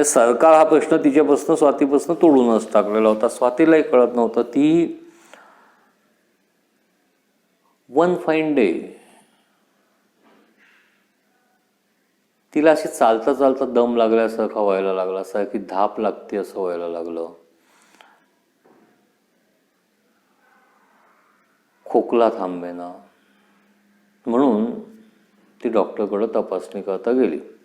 हे सरकार हा प्रश्न तिच्यापासून स्वातीपासून तोडूनच टाकलेला होता. स्वातीलाही कळत नव्हतं. ती वन फाईन डे तिला अशी चालता चालता दम लागल्यासारखा व्हायला लागला सारखी धाप लागते असं व्हायला लागलं. खोकला थांबेना. म्हणून ती डॉक्टरकडं तपासणी करता गेली.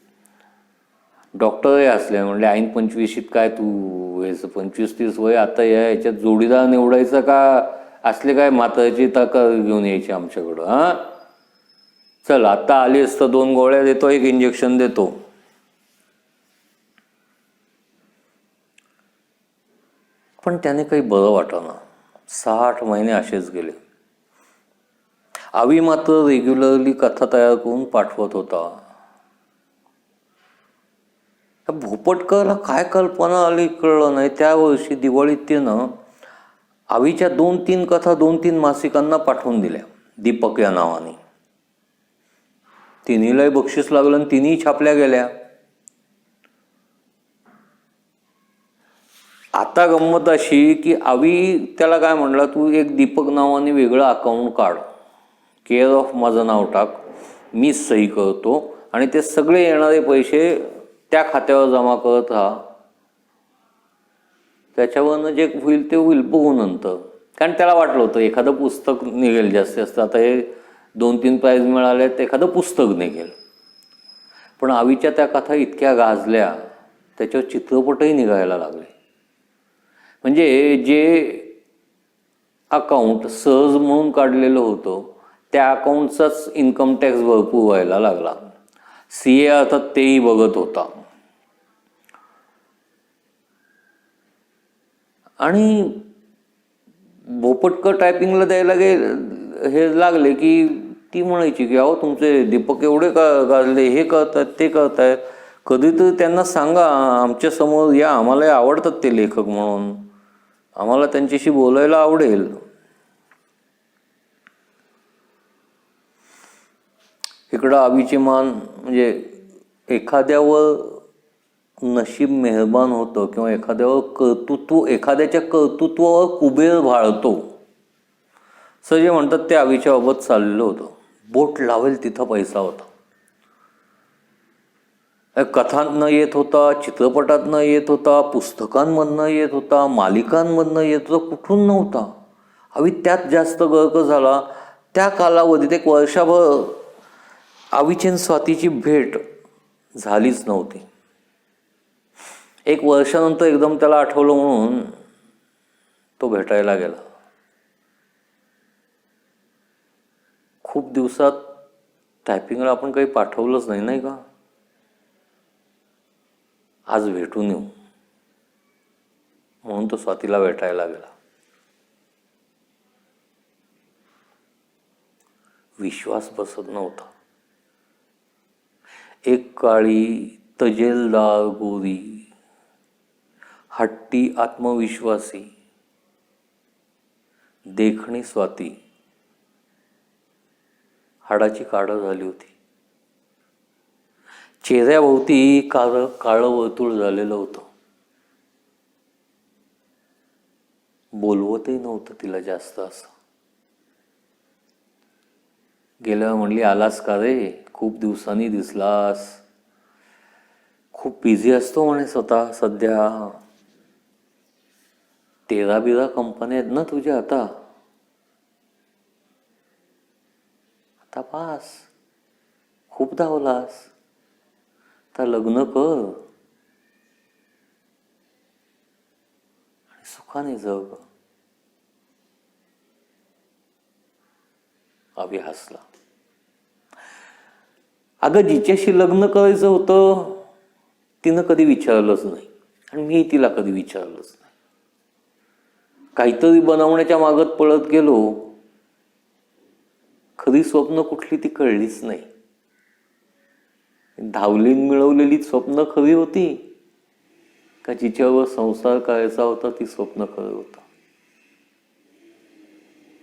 डॉक्टरही असले म्हणले ऐन पंचवीशीत काय तू व्हायचं? पंचवीस तीस वय आता या याच्यात जोडीदार निवडायचं का? असले काय माताची तक्रार घेऊन यायची आमच्याकडं हां? चल आता आलीस तर दोन गोळ्या देतो एक इंजेक्शन देतो. पण त्याने काही बरं वाटेना. सहा आठ महिने असेच गेले. आवी मात्र रेग्युलरली कथा तयार करून पाठवत होता. भोपटकरला काय कल्पना आली कळलं नाही. त्या वर्षी दिवाळीत त्यानं आवीच्या दोन तीन कथा दोन तीन मासिकांना पाठवून दिल्या दीपक या नावाने. तिन्हीलाही बक्षीस लागलं आणि तिन्ही छापल्या गेल्या. आता गंमत अशी की आवी त्याला काय म्हणला तू एक दीपक नावाने वेगळं अकाउंट काढ. केअर ऑफ माझं नाव टाक. मी सही करतो आणि ते सगळे येणारे पैसे त्या खात्यावर जमा करत राहा. त्याच्यावरनं जे होईल ते होईल बघू नंतर. कारण त्याला वाटलं होतं एखादं पुस्तक निघेल जास्तीत जास्त. आता हे दोन तीन प्राईज मिळाले तर एखादं पुस्तक निघेल. पण आवीच्या त्या कथा इतक्या गाजल्या त्याच्यावर चित्रपटही निघायला लागले. म्हणजे जे अकाउंट सहज म्हणून काढलेलं होतं त्या अकाउंटचाच इन्कम टॅक्स भरपूर व्हायला लागला. सी ए अर्थात तेही बघत होता. आणि भोपटकर टायपिंगला द्यायला गे हे लागले की ती म्हणायची की अहो तुमचे दीपक एवढे का गाजले हे कळतात ते करतायत कधीतरी त्यांना सांगा आमच्यासमोर या आम्हाला आवडतात ते लेखक म्हणून. आम्हाला त्यांच्याशी बोलायला आवडेल. इकडं आवीची मान म्हणजे एखाद्यावर नशीब मेहरबान होतं किंवा एखाद्यावर कर्तृत्व एखाद्याच्या कर्तृत्वावर कुबेर भाळतो. असं जे म्हणतात ते आवीच्या बाबत चाललेलं होतं. बोट लावेल तिथं पैसा होता. कथांतनं येत होता चित्रपटातनं येत होता पुस्तकांमधनं येत होता मालिकांमधनं येत होता कुठून नव्हता. आवी त्यात जास्त गर्क झाला. त्या कालावधीत एक वर्षाभर आवीचेन स्वातीची भेट झालीच नव्हती. एक वर्षानंतर एकदम त्याला आठवलं म्हणून तो भेटायला गेला. खूप दिवसात टायपिंगला आपण काही पाठवलंच नाही नाही का? आज भेटून येऊ. म्हणून तो स्वातीला भेटायला गेला. विश्वास बसत नव्हता. एक काळी तजेलदार गोरी हट्टी आत्मविश्वासी देखणी स्वाती. हाडाची काढं झाली होती. चेहऱ्याभोवती काळ काळं वर्तुळ झालेलं होतं. बोलवतही नव्हतं तिला जास्त असं. गेल्यावर म्हणली आलास का रे? खूप दिवसांनी दिसलास. खूप बिझी असतो म्हणे स्वतः सध्या. तेरा बिरा कंपन्या आहेत ना तुझ्या आता? आता पास. खूप धावलास. आता लग्न कर. आणि सुखाने जग. अभि हसला. अगं जिच्याशी लग्न करायचं होतं तिनं कधी विचारलंच नाही. आणि मी तिला कधी विचारलंच नाही. काहीतरी बनवण्याच्या मागत पळत गेलो. खरी स्वप्न कुठली ती कळलीच नाही. धावलीन मिळवलेली स्वप्न खरी होती का जिच्यावर संसार करायचा होता ती स्वप्न खरं होतं?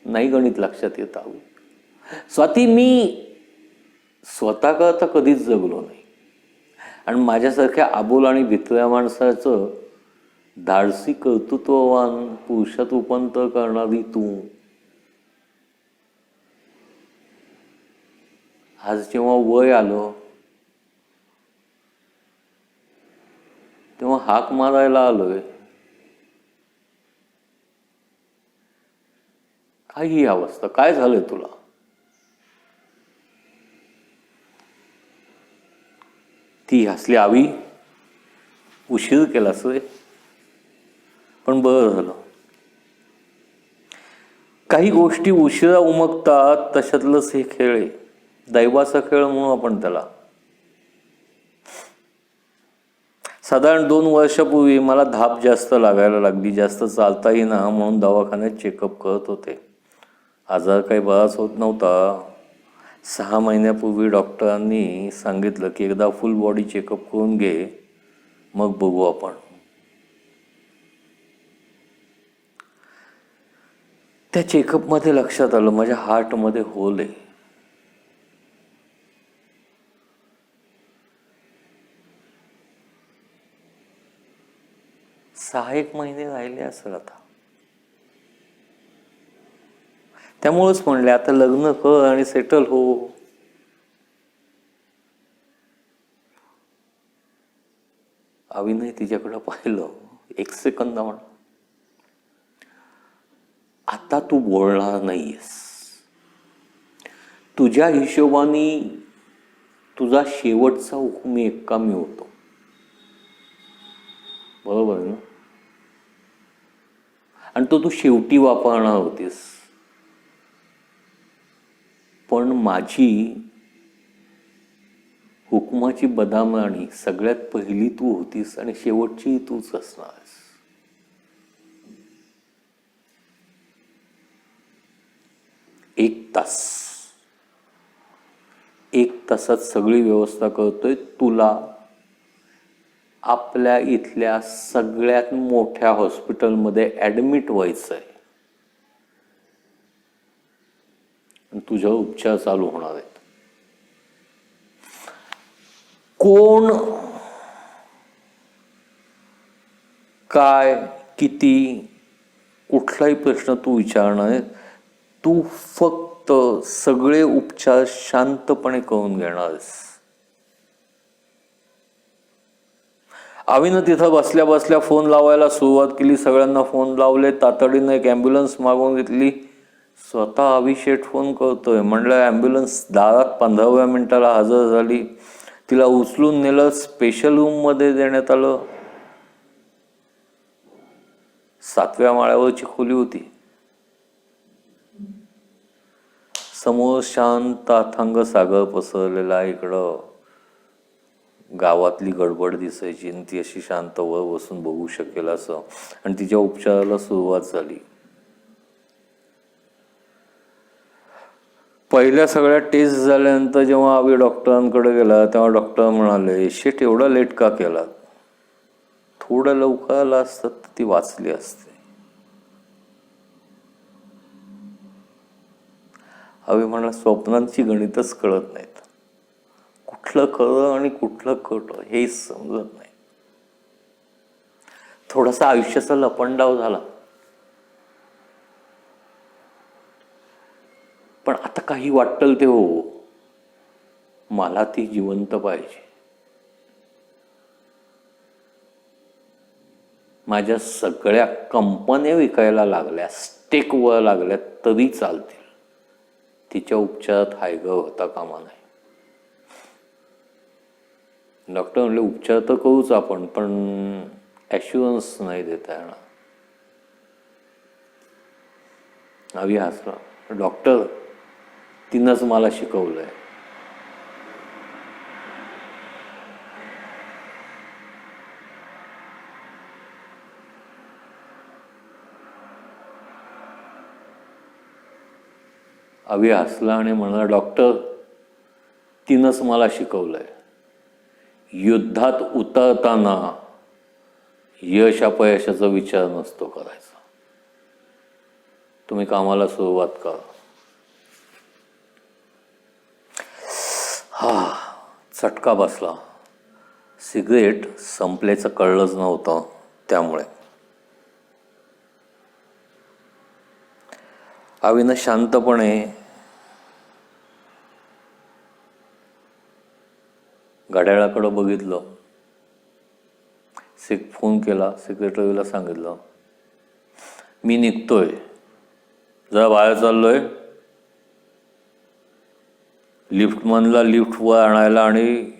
नाही गणित लक्षात येत आहो. स्वाती मी स्वतः करता कधीच जगलो नाही. आणि माझ्यासारख्या आबोल आणि भित्र्या माणसाचं धाडसी कर्तृत्ववान पुरुषात रूपांतर करणारी तू. आज जेव्हा वय आलं तेव्हा हाक मारायला आलोय. काय ही अवस्था काय झालंय तुला? ती हसली आवी उशीर केला रे पण बरं झालं. काही गोष्टी उशिरा उमगतात तशातलंच हे खेळ आहे. दैवाचा खेळ म्हणून आपण त्याला. साधारण दोन वर्षापूर्वी मला धाप जास्त लागायला लागली जास्त चालता येईना म्हणून दवाखान्यात चेकअप करत होते. आजार काही बराच होत नव्हता. सहा महिन्यापूर्वी डॉक्टरांनी सांगितलं की एकदा फुल बॉडी चेकअप करून घे मग बघू आपण. त्या चेकअपमध्ये लक्षात आलं माझ्या हार्टमध्ये होल आहे. सहा एक महिने राहिले असेल आता. त्यामुळेच म्हणले आता लग्न कर आणि सेटल हो. अविनय तिच्याकडं पाहिलं. एक सेकंद म्हणा आता तू बोलणार नाहीयेस. तुझ्या हिशोबाने तुझा शेवटचा हुकूम एक्का मी होतो. बरोबर आहे ना? आणि तो तू शेवटी वापरणार होतीस. पण माझी हुकमाची बदामराणी सगळ्यात पहिली तू होतीस आणि शेवटची तूच असणारस एक तास. एक तासात सगळी व्यवस्था करतोय तुला. आपल्या इथल्या सगळ्यात मोठ्या हॉस्पिटलमध्ये ॲडमिट व्हायचं आहे तुझ्यावर उपचार चालू होणार आहेत. कोण काय किती कुठलाही प्रश्न तू विचारणार आहे तू फक्त सगळे उपचार शांतपणे करून घेणारस. आहेस आवीनं तिथं बसल्या बसल्या फोन लावायला सुरुवात केली. सगळ्यांना फोन लावले. तातडीनं एक ॲम्ब्युलन्स मागवून घेतली. स्वतः अभिषेक फोन करतोय. म्हणलं ॲम्ब्युलन्स दारात पंधराव्या मिनिटाला हजर झाली. तिला उचलून नेलं. स्पेशल रूममध्ये देण्यात आलं. सातव्या माळ्यावरची खोली होती. समोर शांत अथांग सागर पसरलेला इकडं. गावातली गडबड दिसायची आणि ती अशी शांत वर बसून बघू शकेल असं. आणि तिच्या उपचाराला सुरुवात झाली. पहिल्या सगळ्या टेस्ट झाल्यानंतर जेव्हा आम्ही डॉक्टरांकडे गेला तेव्हा डॉक्टर म्हणाले शेट एवढा लेट का केला थोडं लवकर आला असतं तर ती वाचली असते. अभिमानाला स्वप्नांची गणितच कळत नाहीत. कुठलं खरं आणि कुठलं खोटं हेच समजत नाही. थोडासा आयुष्याचा लपंडाव झाला. पण आता काही वाटल ते हो. मला ती जिवंत पाहिजे. माझ्या सगळ्या कंपन्या विकायला लागल्या स्टेक व लागल्या तरी चालतील. तिच्या उपचारात हायग होता कामा नाही. डॉक्टर म्हणले उपचार तर करूच आपण पण ॲश्युरन्स नाही देता येणार. आम्ही हसला डॉक्टर तिनंच मला शिकवलंय. अभि हसला आणि म्हणा डॉक्टर तिनंच मला शिकवलंय. युद्धात उतरताना यश अपयशाचा विचार नसतो करायचा. तुम्ही कामाला सुरुवात करा. हा चटका बसला. सिगरेट संपल्याचं कळलंच नव्हतं त्यामुळे. आवीनं शांतपणे घड्याळाकडं बघितलं. सिक फोन केला सेक्रेटरीला सांगितलं मी निघतोय. जरा बाहेर चाललोय. लिफ्टमनला लिफ्टवर आणायला आणि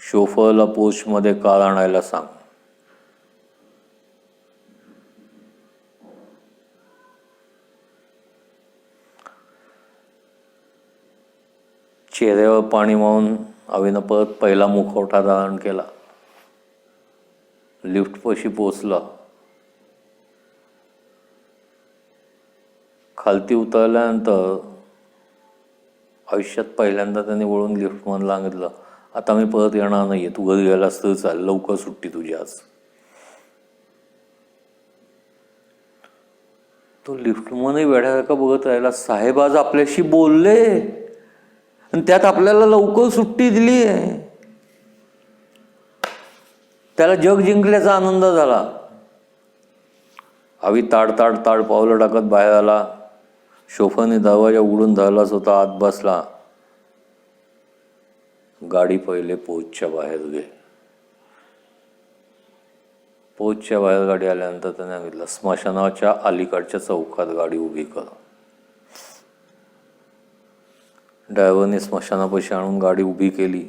शोफरला पोस्टमध्ये कार आणायला सांग. चेहऱ्यावर पाणी मावून अविनं परत पहिला मुखवटा धारण केला. लिफ्टपाशी पोचला. खालती उतरल्यानंतर आयुष्यात पहिल्यांदा त्याने वळून लिफ्टमन सांगितलं आता मी परत येणार नाहीये. तू घरी गेलास तर चाल. लवकर सुट्टी तुझी आज. तो लिफ्टमनही वेड्यासारखा बघत राहिला. साहेब आज आपल्याशी बोलले. आणि त्यात आपल्याला लवकर सुट्टी दिली आहे. त्याला जग जिंकल्याचा आनंद झाला. आवी ताड ताड ताड पावलं टाकत बाहेर आला. शोफाने दरवाजा उघडून धरलाच होता आत बसला. गाडी पहिले पोचच्या बाहेर गे पोचच्या बाहेर गाडी आल्यानंतर त्याने सांगितलं स्मशानाच्या अलीकडच्या चौकात गाडी उभी कर. ड्रायव्हरने स्मशानापाशी आणून गाडी उभी केली.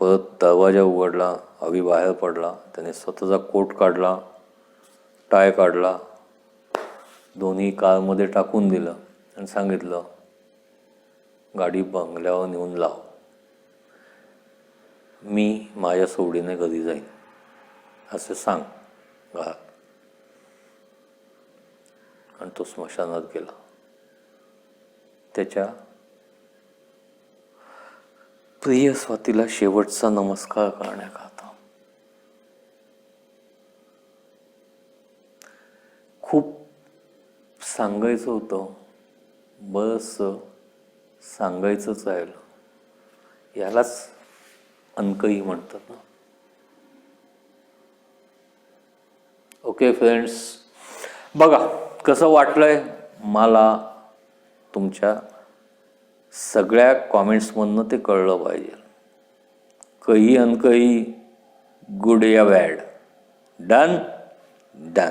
परत दरवाजा उघडला अवी बाहेर पडला. त्याने स्वतःचा कोट काढला टाय काढला दोन्ही कारमध्ये टाकून दिलं आणि सांगितलं गाडी बंगल्यावर नेऊन लाव. मी माझ्या सोडीने घरी जाईन. असे सांग घरात आणि तो स्मशानात गेला. त्याच्या प्रिय स्वातीला शेवटचा नमस्कार करण्याकरता खूप सांगायचं होतं. बरंचसं सांगायचंच राहिलं. यालाच अंकही म्हणतात ना. ओके फ्रेंड्स बघा कसं वाटलंय मला तुमच्या सगळ्या कॉमेंट्समधनं ते कळलं पाहिजे. कही अनकही गुड या बॅड डन डन